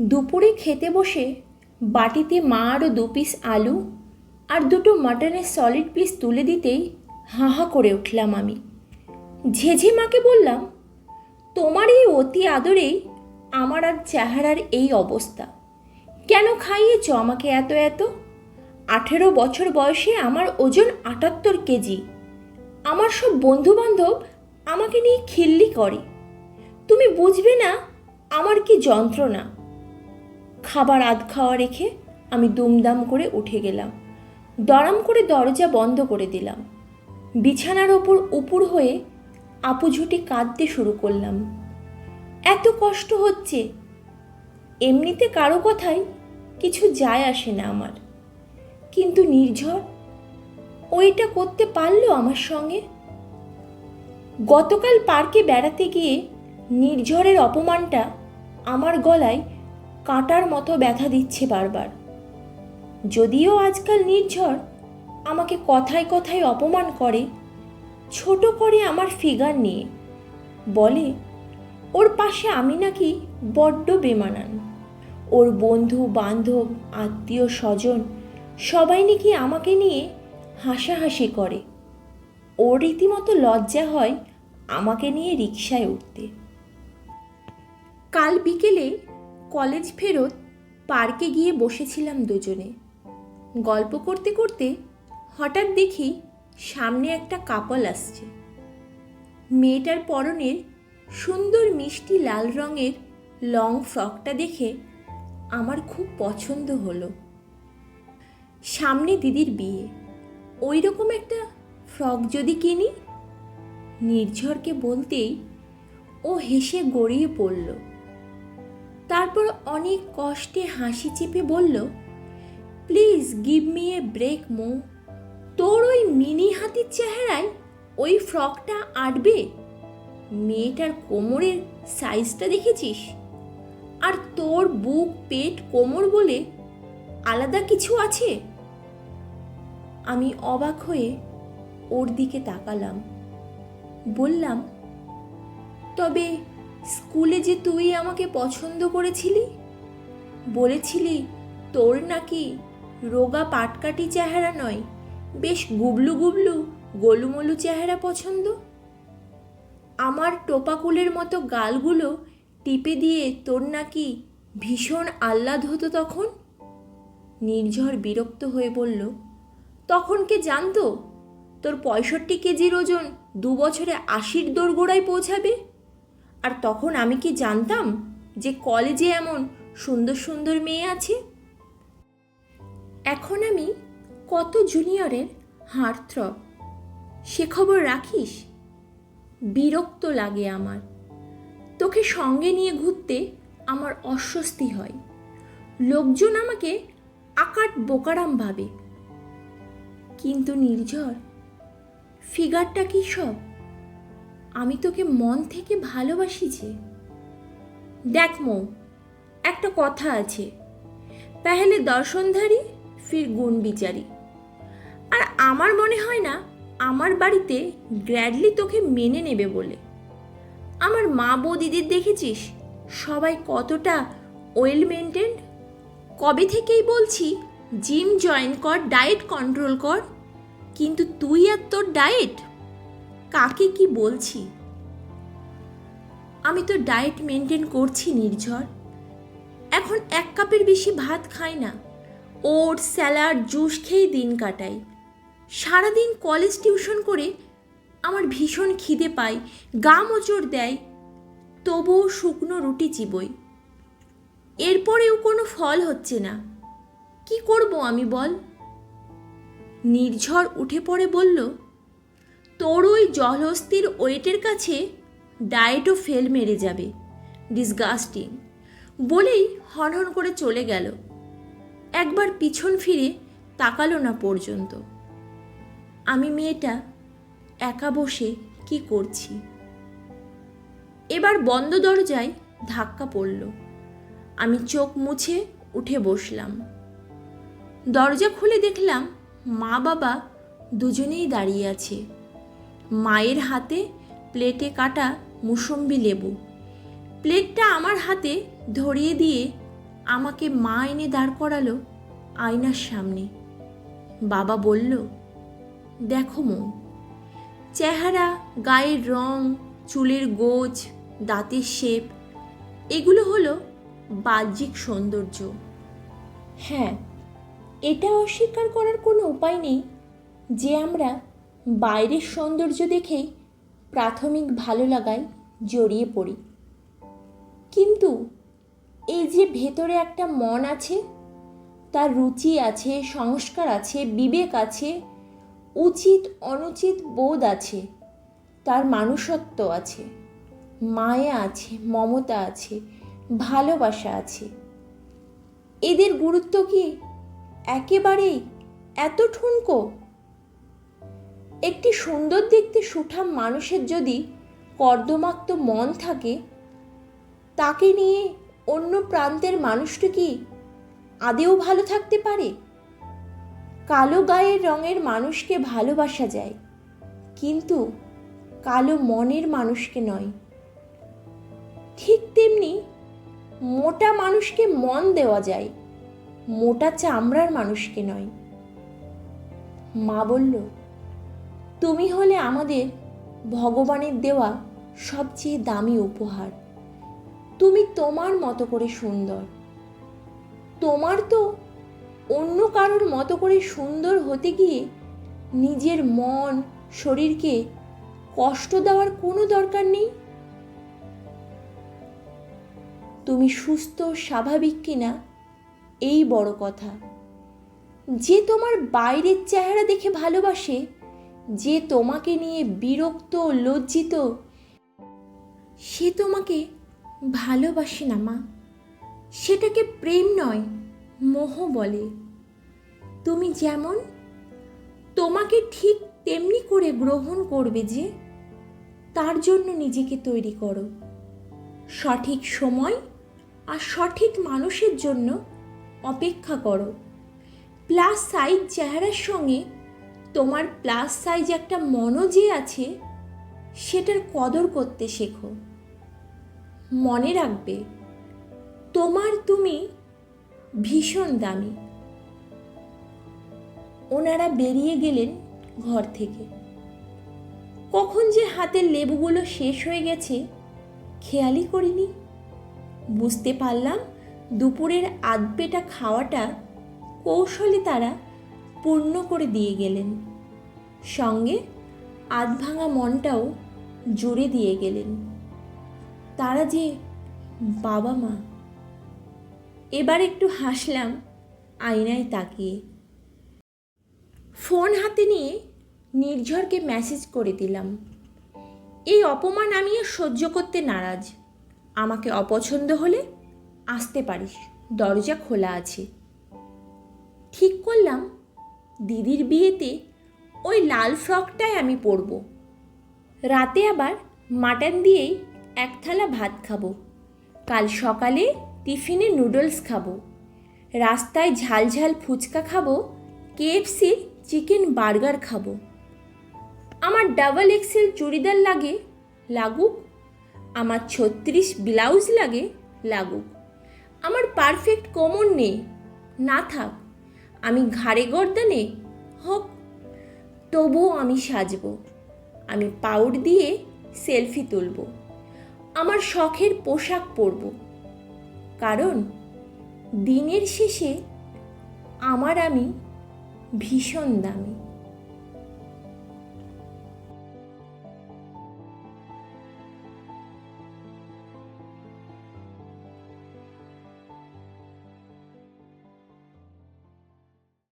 দুপুরে খেতে বসে বাটিতে মা আরও দু পিস আলু আর দুটো মাটনের সলিড পিস তুলে দিতেই হাঁ হাঁ করে উঠলাম আমি। ঝেঝে মাকে বললাম, তোমার এই অতি আদরেই আমার আর চেহারার এই অবস্থা। কেন খাইয়েছ আমাকে এত এত? আঠেরো বছর বয়সে আমার ওজন আটাত্তর কেজি। আমার সব বন্ধুবান্ধব আমাকে নিয়ে খিল্লি করে। তুমি বুঝবে না আমার কি যন্ত্রণা। খাবার আধ খাওয়া রেখে আমি দুমদাম করে উঠে গেলাম। দরাম করে দরজা বন্ধ করে দিলাম। বিছানার ওপর উপুর হয়ে আপুঝুটি কাঁদতে শুরু করলাম। এত কষ্ট হচ্ছে, এমনিতে কারও কথাই কিছু যায় আসে না আমার। কিন্তু নির্ঝর, ওইটা করতে পারল আমার সঙ্গে? গতকাল পার্কে বেড়াতে গিয়ে নির্ঝরের অপমানটা আমার গলায় কাঁটার মতো ব্যথা দিচ্ছে বারবার। যদিও আজকাল নির্ঝর, আমাকে কথায় কথায় অপমান করে, ছোট করে আমার ফিগার নিয়ে। বলে, ওর পাশে আমি নাকি বড্ড বেমানান। ওর বন্ধু, বান্ধব, আত্মীয়, স্বজন সবাই নাকি আমাকে নিয়ে হাসাহাসি করে। ওর রীতিমতো লজ্জা হয় আমাকে নিয়ে রিকশায় উঠতে। কাল বিকেলে কলেজ ফেরত পার্কে গিয়ে বসেছিলাম দুজনে। গল্প করতে করতে হঠাৎ দেখি সামনে একটা কাপল আসছে। মেয়েটার পরনের সুন্দর মিষ্টি লাল রঙের লং ফ্রকটা দেখে আমার খুব পছন্দ হলো। সামনে দিদির বিয়ে। ওই রকম একটা ফ্রক যদি কিনি, নির্ঝরকে বলতেই ও হেসে গড়িয়ে পড়ল। তারপর অনেক কষ্টে হাসি চেপে বলল, please give me a break, মো। তোর ওই মিনি হাতির চেহারায় ওই ফ্রকটা আটবে? মেয়েটার কোমরের সাইজটা দেখেছিস? আর তোর বুক, পেট, কোমর বলে আলাদা কিছু আছে? আমি অবাক হয়ে ওর দিকে তাকালাম। বললাম, তবে স্কুলে যে তুই আমাকে পছন্দ করেছিলি? বলেছিলি, তোর নাকি রোগা পাটকাটি চেহারা নয়, বেশ গুবলু গুবলু গোলুমলু চেহারা পছন্দ। আমার টোপাকুলের মতো গালগুলো টিপে দিয়ে তোর নাকি ভীষণ আহ্লাদ হতো তখন? নির্ঝর বিরক্ত হয়ে বলল, তখন কে জানতো? তোর পঁয়ষট্টি কেজির ওজন দু বছরে আশির দোরগোড়ায় পৌঁছাবে? আর তখন আমি কি জানতাম যে কলেজে এমন সুন্দর সুন্দর মেয়ে আছে? এখন আমি কত জুনিয়রের হার্টথ্রব। সে খবর রাখিস? বিরক্ত লাগে আমার। তোকে সঙ্গে নিয়ে ঘুরতে আমার অস্বস্তি হয়। লোকজন আমাকে আকাট বোকারাম ভাবে। কিন্তু নির্ঝর ফিগারটা কি সব? আমি তোকে মন থেকে ভালোবাসি যে। দেখ মৌ, একটা কথা আছে। পেহলে দর্শনধারী, ফির গুণ বিচারি। আর আমার মনে হয় না, আমার বাড়িতে গ্র্যাডলি তোকে মেনে নেবে বলে। আমার মা বৌদিদের দেখেছিস? সবাই কতটা ওয়েল মেনটেন্ড? কবে থেকেই বলছি, জিম জয়েন কর, ডায়েট কন্ট্রোল কর। কিন্তু তুই আর তোর ডায়েট কাকে কি বলছি? আমি তো ডায়েট মেনটেন করছি নির্ঝর। এখন এক কাপের বেশি ভাত খাই না। ওটস, স্যালাড, জুস খেয়ে দিন কাটাই। সারাদিন কলেজ টিউশন করে আমার ভীষণ খিদে পাই গা মোচড় দেয়, তবুও শুকনো রুটি চিবই। এরপরেও কোনো ফল হচ্ছে না। কি করব আমি বল? নির্ঝর উঠে পড়ে বলল তোর ওই জলহস্তির ওয়েটের কাছে ডায়েটও ফেল মেরে যাবে। ডিসগাস্টিং। বলেই হনহন করে চলে গেল। একবার পিছন ফিরে তাকালো না পর্যন্ত। আমি মেয়েটা একা বসে কি করছি? এবার বন্ধ দরজায় ধাক্কা পড়ল। আমি চোখ মুছে উঠে বসলাম। দরজা খুলে দেখলাম মা বাবা দুজনেই দাঁড়িয়ে আছে। মায়ের হাতে প্লেটে কাটা মুসম্বি লেবু। প্লেটটা আমার হাতে ধরিয়ে দিয়ে আমাকে মা এনে দাঁড় করালো আয়নার সামনে। বাবা বলল, দেখো মো, চেহারা, গায়ের রং, চুলের গোজ, দাঁতের শেপ, এগুলো হলো বাহ্যিক সৌন্দর্য। হ্যাঁ এটা অস্বীকার করার কোনো উপায় নেই যে আমরা বাইরের সৌন্দর্য দেখেই প্রাথমিক ভালো লাগায় জড়িয়ে পড়ি। কিন্তু এই যে ভেতরে একটা মন আছে, তার রুচি আছে, সংস্কার আছে, বিবেক আছে, উচিত অনুচিত বোধ আছে, তার মানুষত্ব আছে, মায়া আছে, মমতা আছে, ভালোবাসা আছে। এদের গুরুত্ব কি একেবারেই এত ঠুনকো একটি সুন্দর দেখতে সুঠাম মানুষের যদি কর্দমাক্ত মন থাকে, তাকে নিয়ে অন্য প্রান্তের মানুষটা কি আদেও ভালো থাকতে পারে? কালো গায়ের রঙের মানুষকে ভালোবাসা যায়, কিন্তু কালো মনের মানুষকে নয়। ঠিক তেমনি মোটা মানুষকে মন দেওয়া যায়, মোটা চামড়ার মানুষকে নয়। মা বলল তুমি হলে আমাদের ভগবানের দেওয়া সবচেয়ে দামি উপহার। তুমি তোমার মতো করে সুন্দর। তোমার তো অন্য কারোর মতো করে সুন্দর হতে গিয়ে নিজের মন, শরীরকে কষ্ট দেওয়ার কোনো দরকার নেই? তুমি সুস্থ, স্বাভাবিক কিনা, এই বড় কথা। যে তোমার বাইরের চেহারা দেখে ভালোবাসে যে তোমাকে নিয়ে বিরক্ত, লজ্জিত, সে তোমাকে ভালোবাসে না, মা। সেটাকে প্রেম নয়, মোহ বলে। তুমি যেমন তোমাকে ঠিক তেমনি করে গ্রহণ করবে যে, তার জন্য নিজেকে তৈরি করো। সঠিক সময় আর সঠিক মানুষের জন্য অপেক্ষা করো। প্লাস সাইজ চেহারার সঙ্গে তোমার প্লাস সাইজ একটা মনও যে আছে, সেটার কদর করতে শেখো। মনে রাখবে, তোমার তুমি ভীষণ দামি। ওনারা বেরিয়ে গেলেন ঘর থেকে। কখন যে হাতের লেবুগুলো শেষ হয়ে গেছে, খেয়ালই করিনি। বুঝতে পারলাম দুপুরের আধপেটা খাওয়াটা কৌশলে তারা পূর্ণ করে দিয়ে গেলেন। সঙ্গে আধ ভাঙা মনটাও জুড়ে দিয়ে গেলেন। তারা যে, বাবা মা। এবার একটু হাসলাম আয়নায় তাকিয়ে। ফোন হাতে নিয়ে নির্ঝরকে মেসেজ করে দিলাম, এই অপমান আমি সহ্য করতে নারাজ। আমাকে অপছন্দ হলে আসতে পারিস। দরজা খোলা আছে। ঠিক করলাম দিদির বিয়েতে ওই লাল ফ্রকটাই আমি পরব। রাতে আবার মাটন দিয়েই এক থালা ভাত খাব। কাল সকালে টিফিনে নুডলস খাব। রাস্তায় ঝাল ঝাল ফুচকা খাব, কেএফসির চিকেন বার্গার খাব। আমার ডাবল এক্সেল চুড়িদার লাগে, লাগুক। আমার ছত্রিশ ব্লাউজ লাগে, লাগুক। আমার পারফেক্ট কোমর নেই, না থাক। আমি ঘাড়ে গর্দানে? হোক, তবুও আমি সাজব। আমি পাউড দিয়ে সেলফি তুলব। আমার শখের পোশাক পরব। কারণ দিনের শেষে আমার আমি ভীষণ দামি।